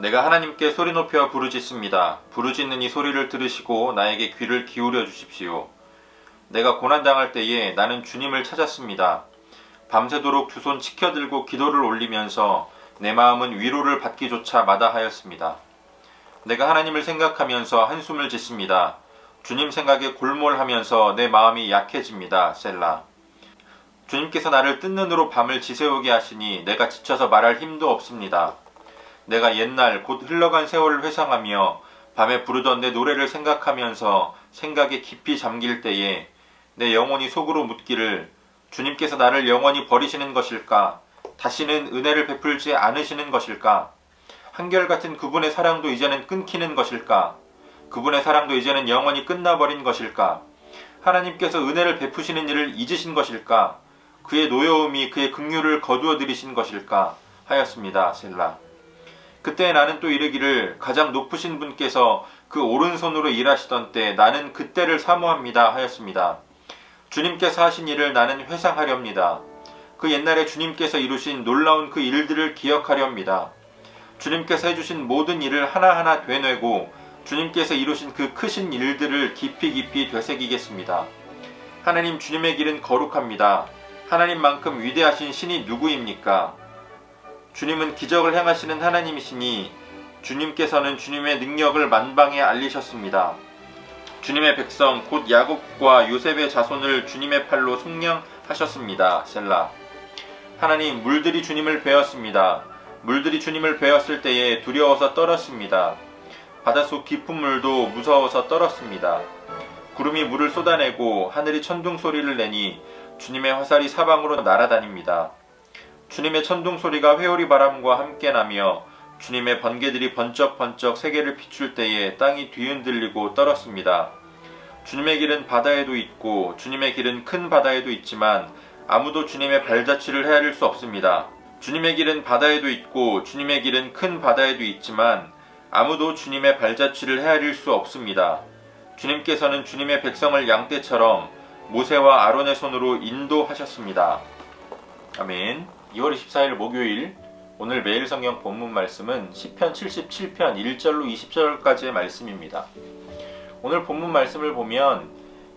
내가 하나님께 소리 높여 부르짖습니다. 부르짖는 이 소리를 들으시고 나에게 귀를 기울여 주십시오. 내가 고난당할 때에 나는 주님을 찾았습니다. 밤새도록 두 손 치켜들고 기도를 올리면서 내 마음은 위로를 받기조차 마다하였습니다. 내가 하나님을 생각하면서 한숨을 짓습니다. 주님 생각에 골몰하면서 내 마음이 약해집니다. 셀라. 주님께서 나를 뜬 눈으로 밤을 지새우게 하시니 내가 지쳐서 말할 힘도 없습니다. 내가 옛날 곧 흘러간 세월을 회상하며 밤에 부르던 내 노래를 생각하면서 생각에 깊이 잠길 때에 내 영혼이 속으로 묻기를 주님께서 나를 영원히 버리시는 것일까? 다시는 은혜를 베풀지 않으시는 것일까? 한결같은 그분의 사랑도 이제는 끊기는 것일까? 그분의 사랑도 이제는 영원히 끝나버린 것일까? 하나님께서 은혜를 베푸시는 일을 잊으신 것일까? 그의 노여움이 그의 긍휼을 거두어 들이신 것일까? 하였습니다. 셀라. 그때 나는 또 이르기를 가장 높으신 분께서 그 오른손으로 일하시던 때 나는 그때를 사모합니다. 하였습니다. 주님께서 하신 일을 나는 회상하렵니다. 그 옛날에 주님께서 이루신 놀라운 그 일들을 기억하렵니다. 주님께서 해주신 모든 일을 하나하나 되뇌고 주님께서 이루신 그 크신 일들을 깊이 깊이 되새기겠습니다. 하나님 주님의 길은 거룩합니다. 하나님만큼 위대하신 신이 누구입니까? 주님은 기적을 행하시는 하나님이시니 주님께서는 주님의 능력을 만방에 알리셨습니다. 주님의 백성 곧 야곱과 요셉의 자손을 주님의 팔로 속량하셨습니다. 셀라. 하나님 물들이 주님을 베었습니다. 물들이 주님을 베었을 때에 두려워서 떨었습니다. 바닷속 깊은 물도 무서워서 떨었습니다. 구름이 물을 쏟아내고 하늘이 천둥 소리를 내니 주님의 화살이 사방으로 날아다닙니다. 주님의 천둥 소리가 회오리 바람과 함께 나며 주님의 번개들이 번쩍번쩍 세계를 비출 때에 땅이 뒤흔들리고 떨었습니다. 주님의 길은 바다에도 있고 주님의 길은 큰 바다에도 있지만 아무도 주님의 발자취를 헤아릴 수 없습니다. 주님의 길은 바다에도 있고 주님의 길은 큰 바다에도 있지만 아무도 주님의 발자취를 헤아릴 수 없습니다. 주님께서는 주님의 백성을 양떼처럼 모세와 아론의 손으로 인도하셨습니다. 아멘. 2월 24일 목요일 오늘 매일 성경 본문 말씀은 시편 77편 1절로 20절까지의 말씀입니다. 오늘 본문 말씀을 보면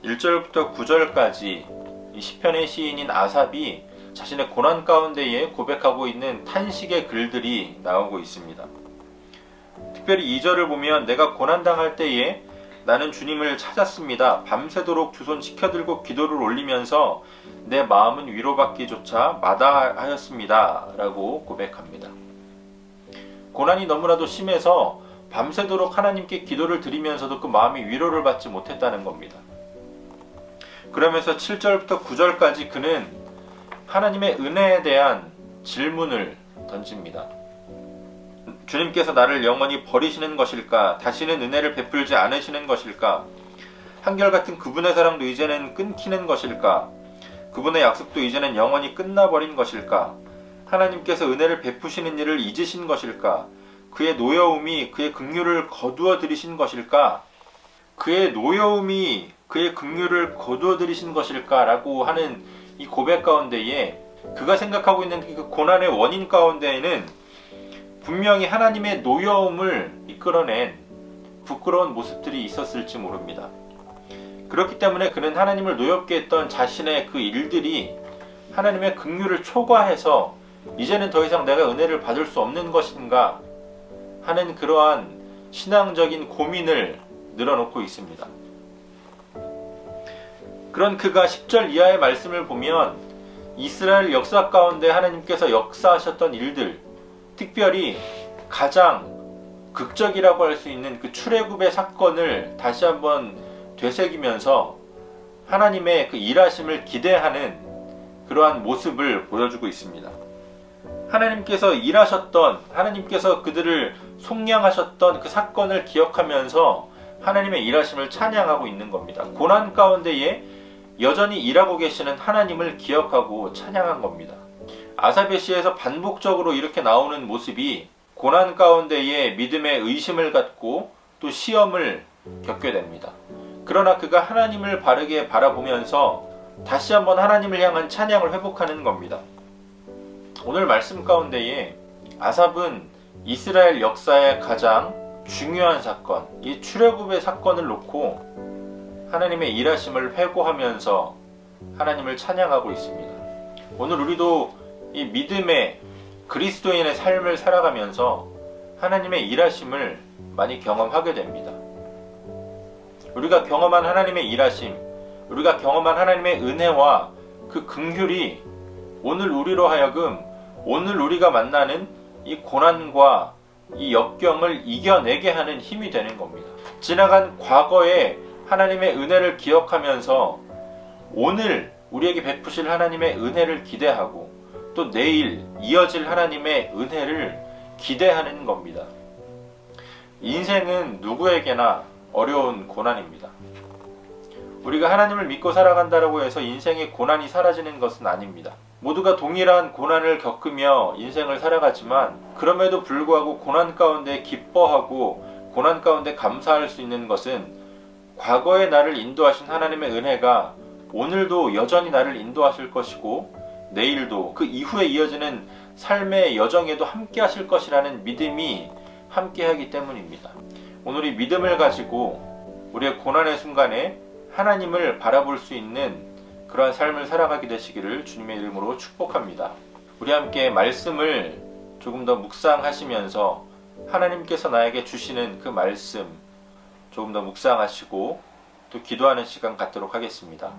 1절부터 9절까지 이 시편의 시인인 아삽이 자신의 고난 가운데에 고백하고 있는 탄식의 글들이 나오고 있습니다. 특별히 2절을 보면 내가 고난당할 때에 나는 주님을 찾았습니다. 밤새도록 두손 치켜들고 기도를 올리면서 내 마음은 위로받기조차 마다하였습니다. 라고 고백합니다. 고난이 너무나도 심해서 밤새도록 하나님께 기도를 드리면서도 그 마음이 위로를 받지 못했다는 겁니다. 그러면서 7절부터 9절까지 그는 하나님의 은혜에 대한 질문을 던집니다. 주님께서 나를 영원히 버리시는 것일까? 다시는 은혜를 베풀지 않으시는 것일까? 한결같은 그분의 사랑도 이제는 끊기는 것일까? 그분의 약속도 이제는 영원히 끝나버린 것일까? 하나님께서 은혜를 베푸시는 일을 잊으신 것일까? 그의 노여움이 그의 긍휼을 거두어 들이신 것일까? 그의 노여움이 그의 긍휼을 거두어 들이신 것일까라고 하는 이 고백 가운데에 그가 생각하고 있는 그 고난의 원인 가운데에는 분명히 하나님의 노여움을 이끌어낸 부끄러운 모습들이 있었을지 모릅니다. 그렇기 때문에 그는 하나님을 노엽게 했던 자신의 그 일들이 하나님의 긍휼을 초과해서 이제는 더 이상 내가 은혜를 받을 수 없는 것인가 하는 그러한 신앙적인 고민을 늘어놓고 있습니다. 그런 그가 10절 이하의 말씀을 보면 이스라엘 역사 가운데 하나님께서 역사하셨던 일들, 특별히 가장 극적이라고 할 수 있는 그 출애굽의 사건을 다시 한번 되새기면서 하나님의 그 일하심을 기대하는 그러한 모습을 보여주고 있습니다. 하나님께서 일하셨던 하나님께서 그들을 속량하셨던 그 사건을 기억하면서 하나님의 일하심을 찬양하고 있는 겁니다. 고난 가운데에 여전히 일하고 계시는 하나님을 기억하고 찬양한 겁니다. 아사베시에서 반복적으로 이렇게 나오는 모습이 고난 가운데에 믿음의 의심을 갖고 또 시험을 겪게 됩니다. 그러나 그가 하나님을 바르게 바라보면서 다시 한번 하나님을 향한 찬양을 회복하는 겁니다. 오늘 말씀 가운데에 아삽은 이스라엘 역사의 가장 중요한 사건, 이 출애굽의 사건을 놓고 하나님의 일하심을 회고하면서 하나님을 찬양하고 있습니다. 오늘 우리도 이 믿음의 그리스도인의 삶을 살아가면서 하나님의 일하심을 많이 경험하게 됩니다. 우리가 경험한 하나님의 일하심, 우리가 경험한 하나님의 은혜와 그 긍휼이 오늘 우리로 하여금 오늘 우리가 만나는 이 고난과 이 역경을 이겨내게 하는 힘이 되는 겁니다. 지나간 과거의 하나님의 은혜를 기억하면서 오늘 우리에게 베푸실 하나님의 은혜를 기대하고 또 내일 이어질 하나님의 은혜를 기대하는 겁니다. 인생은 누구에게나 어려운 고난입니다. 우리가 하나님을 믿고 살아간다라고 해서 인생의 고난이 사라지는 것은 아닙니다. 모두가 동일한 고난을 겪으며 인생을 살아가지만 그럼에도 불구하고 고난 가운데 기뻐하고 고난 가운데 감사할 수 있는 것은 과거에 나를 인도하신 하나님의 은혜가 오늘도 여전히 나를 인도하실 것이고 내일도 그 이후에 이어지는 삶의 여정에도 함께 하실 것이라는 믿음이 함께 하기 때문입니다. 오늘 이 믿음을 가지고 우리의 고난의 순간에 하나님을 바라볼 수 있는 그러한 삶을 살아가게 되시기를 주님의 이름으로 축복합니다. 우리 함께 말씀을 조금 더 묵상하시면서 하나님께서 나에게 주시는 그 말씀 조금 더 묵상하시고 또 기도하는 시간 갖도록 하겠습니다.